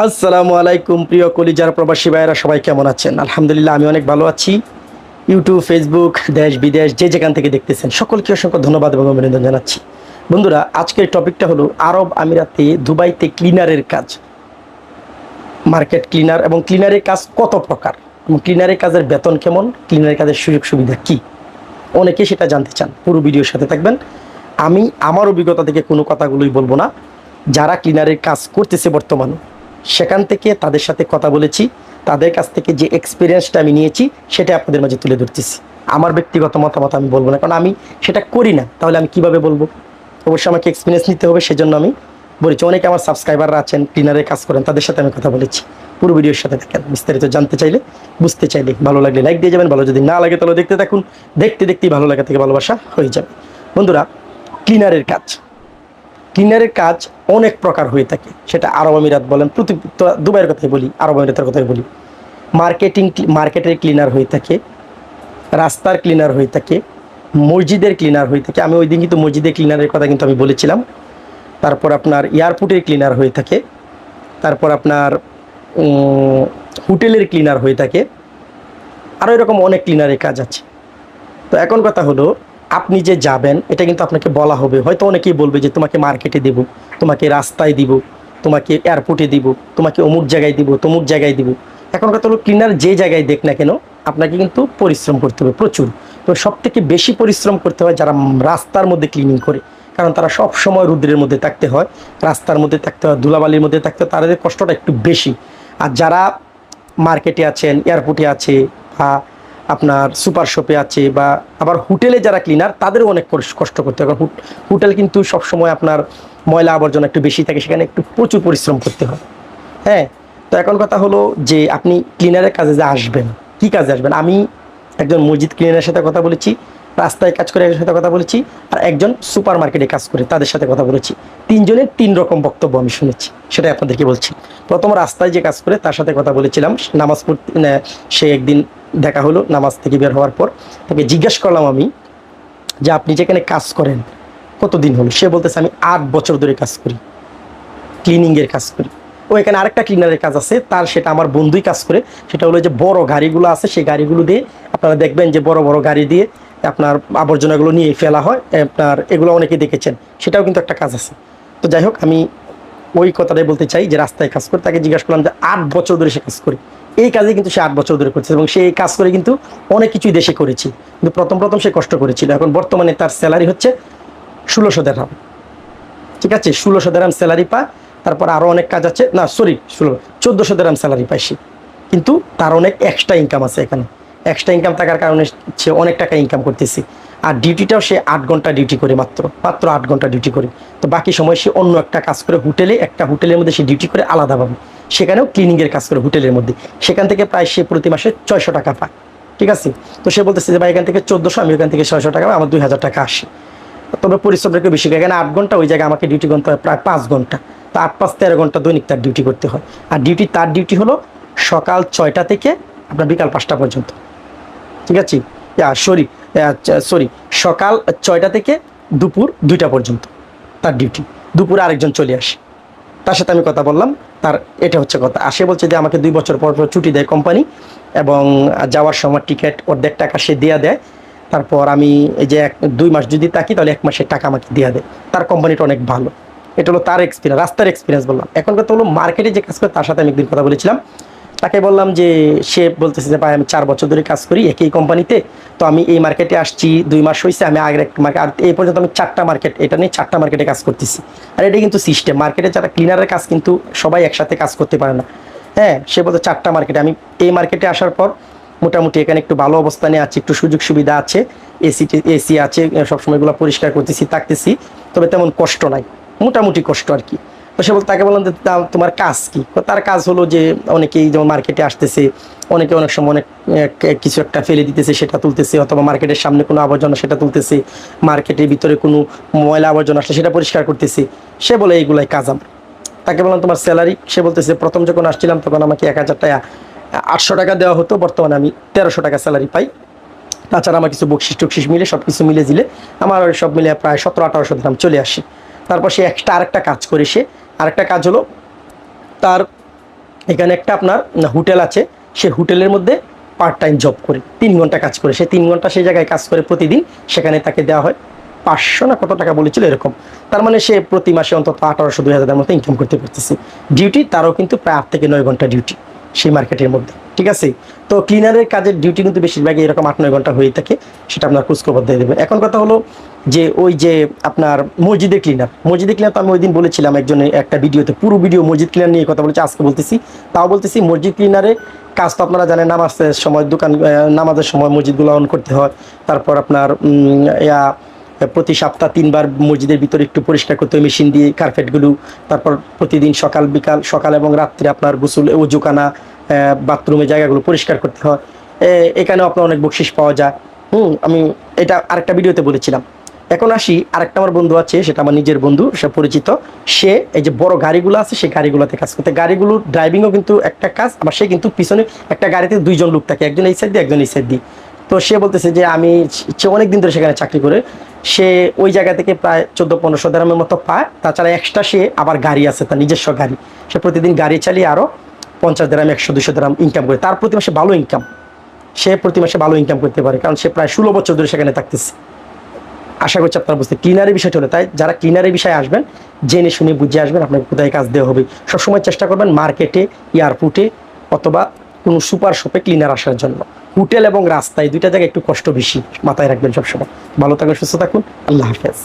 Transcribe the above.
আসসালামু আলাইকুম, প্রিয় কলিজার প্রবাসী ভাইয়েরা, সবাই কেমন আছেন? আলহামদুলিল্লাহ, আমি অনেক ভালো আছি। ইউটিউব ফেসবুক দেশ, বিদেশ, যে যেখান থেকে দেখতেছেন, সকলকে অসংখ্য ধন্যবাদ এবং অভিনন্দন জানাচ্ছি। বন্ধুরা, আজকের টপিকটা হলো আরব আমিরাতে দুবাইতে ক্লিনারের কাজ। মার্কেট ক্লিনার এবং ক্লিনারের কাজ কত প্রকার? এবং ক্লিনারের কাজের বেতন কেমন? ক্লিনারের কাজের সুযোগ সুবিধা কী? অনেকে সেটা জানতে চান। পুরো ভিডিওর সাথে থাকবেন। আমি আমার অভিজ্ঞতা থেকে কোনো কথাগুলোই বলব না। যারা ক্লিনারের কাজ করতেছে বর্তমানে সেখান থেকে তাদের সাথে কথা বলেছি। তাদের কাছ থেকে যে এক্সপিরিয়েন্সটা আমি নিয়েছি সেটা আপনাদের মাঝে তুলে ধরতেছি। আমার ব্যক্তিগত মতামত আমি বলব না, কারণ আমি সেটা করি না। তাহলে আমি কীভাবে বলব? অবশ্যই আমাকে এক্সপিরিয়েন্স নিতে হবে, সেজন্য আমি বলেছি। অনেকে আমার সাবস্ক্রাইবাররা আছেন ক্লিনারের কাজ করেন, তাদের সাথে আমি কথা বলেছি। পুরো ভিডিওর সাথে দেখেন বিস্তারিত জানতে চাইলে বুঝতে চাইলে ভালো লাগলে লাইক দিয়ে যাবেন, ভালো যদি না লাগে তাহলে দেখতে থাকুন। দেখতে দেখতেই ভালো লাগা থেকে ভালোবাসা হয়ে যাবে। বন্ধুরা ক্লিনারের কাজ। ক্লিনারের কাজ অনেক প্রকার হয়ে থাকে, সেটা আরব আমিরাত বলেন, প্রতি দুবাইয়ের কথাই বলি, আরব আমিরাতের কথাই বলি। মার্কেটিং মার্কেটের ক্লিনার হয়ে থাকে, রাস্তার ক্লিনার হয়ে থাকে, মসজিদের ক্লিনার হয়ে থাকে। আমি ওই দিন কিন্তু মসজিদের ক্লিনারের কথা কিন্তু আমি বলেছিলাম। তারপর আপনার এয়ারপোর্টের ক্লিনার হয়ে থাকে, তারপর আপনার হোটেলের ক্লিনার হয়ে থাকে। আরও এরকম অনেক ক্লিনারের কাজ আছে। তো এখন কথা হলো আপনি যে যাবেন, এটা কিন্তু আপনাকে বলা হবে। হয়তো অনেকেই বলবে যে, তোমাকে মার্কেটে দেব, তোমাকে রাস্তায় দিব, তোমাকে এয়ারপোর্টে দিব, তোমাকে অমুক জায়গায় দিব, তমুক জায়গায় দিব। এখন কথা হলো ক্লিনার যে জায়গায় দেখ না কেন, আপনাকে কিন্তু পরিশ্রম করতে হবে প্রচুর। তো সব থেকে বেশি পরিশ্রম করতে হয় যারা রাস্তার মধ্যে ক্লিনিং করে। কারণ তারা সব সময় রুদ্রের মধ্যে থাকতে হয়, রাস্তার মধ্যে থাকতে হয়, ধুলাবালির মধ্যে থাকতে হয়, তাদের কষ্টটা একটু বেশি। আর যারা মার্কেটে আছেন, এয়ারপোর্টে আছে বা আপনার সুপার শপে আছে বা আবার হোটেলে যারা ক্লিনার তাদেরও অনেক কষ্ট করতে হয়। কারণ হোটেল কিন্তু সবসময় আপনার ময়লা আবর্জনা একটু বেশি থাকে, সেখানে একটু প্রচুর পরিশ্রম করতে হয়। হ্যাঁ তো এখন কথা হলো যে আপনি ক্লিনারের কাজে যে আসবেন, কি কাজে আসবেন? আমি একজন মসজিদ ক্লিনারের সাথে কথা বলেছি, রাস্তায় কাজ করে একজনের সাথে কথা বলেছি, আর একজন সুপার মার্কেটে কাজ করে তাদের সাথে কথা বলেছি। তিনজনের তিন রকম বক্তব্য আমি শুনেছি, সেটাই আপনাদেরকে বলছি। প্রথম রাস্তায় যে কাজ করে তার সাথে কথা বলেছিলাম নামাজ পড়তে সে একদিন দেখা হলো, নামাজ থেকে বের হওয়ার পর তাকে জিজ্ঞেস করলাম আমি যে আপনি যেখানে কাজ করেন কতদিন হলো? সে বলতেছে, আমি আট বছর ধরে কাজ করি ক্লিনিংয়ের কাজ করি। ও এখানে আরেকটা ক্লিনারের কাজ আছে, তার সেটা আমার বন্ধুই কাজ করে, সেটা হলো যে বড় গাড়িগুলো আছে, সেই গাড়িগুলো দিয়ে আপনারা দেখবেন যে বড় বড় গাড়ি দিয়ে আপনার আবর্জনাগুলো নিয়ে ফেলা হয় আপনার এগুলো অনেকে দেখেছেন, সেটাও কিন্তু একটা কাজ আছে। তো যাই হোক, আমি ওই কথাটাই বলতে চাই যে রাস্তায় কাজ করে, তাকে জিজ্ঞাসা করলাম যে আট বছর ধরে সে কাজ করে। এই কাজে কিন্তু সে আট বছর ধরে করছে এবং সে এই কাজ করে কিন্তু অনেক কিছুই দেশে করেছে। কিন্তু প্রথম প্রথম সে কষ্ট করেছিল। এখন বর্তমানে তার স্যালারি হচ্ছে ষোলোশো দেড়হাম ঠিক আছে? ষোলোশো দেরাম স্যালারি পায়, তারপর আরও অনেক কাজ আছে। না সরি ষোলো চোদ্দোশো দেরাম স্যালারি পায় সে। কিন্তু তার অনেক এক্সট্রা ইনকাম আছে এখানে। এক্সট্রা ইনকাম থাকার কারণে সে অনেক টাকা ইনকাম করতেছে। আর ডিউটিটাও সে আট ঘণ্টা ডিউটি করে মাত্র। মাত্র আট ঘণ্টা ডিউটি করে। তো বাকি সময় সে অন্য একটা কাজ করে হোটেলে, একটা হোটেলের মধ্যে সে ডিউটি করে আলাদাভাবে। সেখানেও ক্লিনিংয়ের কাজ করে হোটেলের মধ্যে। সেখান থেকে প্রায় সে প্রতি মাসে ছয়শো টাকা পায়। ঠিক আছে? তো সে বলতেছে যে, ভাই, এখান থেকে চোদ্দোশো, আমি ওখান থেকে ছয়শো টাকা, আমার দুই হাজার টাকা আসে। তবে পরিশ্রমটা একটু বেশি এখানে আট ঘণ্টা, ওই জায়গায় আমাকে ডিউটি করতে হয় প্রায় পাঁচ ঘণ্টা। তো আট পাঁচ তেরো ঘণ্টা দৈনিক তার ডিউটি করতে হয়। আর ডিউটি তার ডিউটি হলো সকাল ছয়টা থেকে আপনার বিকাল পাঁচটা পর্যন্ত। ঠিক আছে? সরি সরি সকাল ছয়টা থেকে দুপুর দুইটা পর্যন্ত তার ডিউটি দুপুরে আরেকজন চলে আসে। তার সাথে আমি কথা বললাম। তার এটা হচ্ছে কথা। আর সে বলছে যে আমাকে দুই বছর পর পর ছুটি দেয় কোম্পানি এবং যাওয়ার সময় টিকিট অর্ধেক টাকা সে দেয়া দেয়। তারপর আমি এই যে এক দুই মাস যদি থাকি তাহলে এক মাসের টাকা আমাকে দেওয়া দেয়। তার কোম্পানিটা অনেক ভালো। এটা হলো তার এক্সপিরিয়েন্স রাস্তার এক্সপিরিয়েন্স বললাম। এখন কথা হলো মার্কেটে যে কাজ করে তার সাথে আমি একদিন কথা বলেছিলাম। তাকে বললাম যে, সে বলতেছে যে, ভাই, আমি চার বছর ধরে কাজ করি একই কোম্পানিতে, তো আমি এই মার্কেটে আসছি, দুই মাস হয়েছে আমি আগের মার্কেট আর এই পর্যন্ত আমি চারটা মার্কেট, এটা নিয়ে চারটা মার্কেটে কাজ করতেছি। আর এটা কিন্তু সিস্টেম, মার্কেটে যারা ক্লিনারের কাজ কিন্তু সবাই একসাথে কাজ করতে পারে না। হ্যাঁ সে বলতে চারটা মার্কেটে, আমি এই মার্কেটে আসার পর মোটামুটি এখানে একটু ভালো অবস্থানে আছে, একটু সুযোগ সুবিধা আছে এসি এসি আছে সবসময় এগুলো পরিষ্কার করতেছি, থাকতেছি, তবে তেমন কষ্ট নাই, মোটামুটি কষ্ট আর কি। সে বলতে তাকে বললাম যে তোমার কাজ কি? তার কাজ হলো যে, অনেকেই যেমন মার্কেটে আসতেছে, অনেকে অনেক সময় অনেক কিছু একটা ফেলে দিতেছে, সেটা তুলতেছে, অথবা মার্কেটের সামনে কোনো আবর্জনা সেটা তুলতেছে মার্কেটের ভিতরে কোনো ময়লা আবর্জনা আসলে সেটা পরিষ্কার করতেছে। সে বলে, এইগুলাই কাজ আমার। তাকে বললাম, তোমার স্যালারি সে বলতেছে, প্রথম যখন আসছিলাম তখন আমাকে এক হাজার টাকা, আটশো টাকা দেওয়া হতো, বর্তমানে আমি তেরোশো টাকা স্যালারি পাই। তাছাড়া আমার কিছু বকশিস টকশিস মিলে সব কিছু মিলে দিলে, আমার সব মিলে প্রায় সতেরো আঠারোশো দাম চলে আসে। তারপর সে একটা আরেকটা কাজ করে সে আরেকটা কাজ হলো, তার এখানে একটা আপনার হোটেল আছে, সে হোটেলের মধ্যে পার্ট টাইম জব করে, তিন ঘণ্টা কাজ করে, সে তিন ঘণ্টা সেই জায়গায় কাজ করে প্রতিদিন, সেখানে তাকে দেওয়া হয় পাঁচশো না কত টাকা বলেছিল এরকম। তার মানে সে প্রতি মাসে অন্তত আঠারোশো, দুই হাজারের মতো ইনকাম করতে পারতেছে। ডিউটি তারও কিন্তু প্রায় আট থেকে নয় ঘণ্টা ডিউটি সেই মার্কেটের মধ্যে, ঠিক আছে? তো ক্লিনারের কাজের ডিউটি কিন্তু বেশিরভাগই এরকম আট, নয় ঘণ্টা হয়ে থাকে, সেটা আপনার খোঁজখবর দিয়ে দেবেন। এখন কথা হলো যে ওই যে আপনার মসজিদে ক্লিনার মসজিদে ক্লিনার তো আমি ওই দিন বলেছিলাম একজনের একটা ভিডিওতে, পুরো ভিডিও মসজিদ ক্লিনার নিয়ে কথা বলেছি, আজকে বলতেছি। তাও বলতেছি মসজিদ ক্লিনারে কাজ তো আপনারা জানেন, নামাজের সময় দোকান নামাজের সময় মসজিদগুলো অন করতে হয়। তারপর আপনার ইয়া, প্রতি সপ্তাহ তিনবার মসজিদের ভিতরে একটু পরিষ্কার করতে হয় মেশিন দিয়ে কার্পেটগুলো তারপর প্রতিদিন সকাল, বিকাল, সকাল এবং রাত্রে আপনার গোসল উজুকানা বাথরুমের জায়গাগুলো পরিষ্কার করতে হয়। এখানেও আপনার অনেক বকশিস পাওয়া যায়। হুম, আমি এটা আরেকটা ভিডিওতে বলেছিলাম। এখন আসি, আরেকটা আমার বন্ধু আছে, সেটা আমার নিজের বন্ধু, সে পরিচিত। সে এই যে বড় গাড়িগুলো আছে সেই গাড়িগুলোতে কাজ করতে। গাড়িগুলো ড্রাইভিংও কিন্তু একটা কাজ, আবার সে কিন্তু পিছনে একটা গাড়িতে দুইজন লোক থাকে, একজন এই সাইড দিয়ে, একজন এই সাইড দিয়ে। তো সে বলতেছে যে, আমি সে অনেক দিন ধরে সেখানে চাকরি করে। সে ওই জায়গা থেকে প্রায় চোদ্দ পনেরোশো দেরামের মতো পায়। তাছাড়া এক্সট্রা সে আবার গাড়ি আছে, তার নিজস্ব গাড়ি। সে প্রতিদিন গাড়ি চালিয়ে আরও পঞ্চাশ দেরাম একশো দুশো দেরাম ইনকাম করে। তার প্রতি মাসে ভালো ইনকাম সে প্রতি মাসে ভালো ইনকাম করতে পারে, কারণ সে প্রায় ষোলো বছর ধরে সেখানে থাকতেছে। আশা করছি আপনারা বুঝতে ক্লিনারের বিষয়টা হলো, তাই যারা ক্লিনারের বিষয়ে আসবেন, জেনে শুনে বুঝে আসবেন আপনাকে কোথায় কাজ দেওয়া হবে। সবসময় চেষ্টা করবেন মার্কেটে এয়ারপোর্টে অথবা কোনো সুপার শপে ক্লিনার আসার জন্য। হোটেল এবং রাস্তায় দুইটা জায়গায় একটু কষ্ট বেশি মাথায় রাখবেন সবসময়। ভালো থাকুন, সুস্থ থাকুন, আল্লাহ হাফেজ।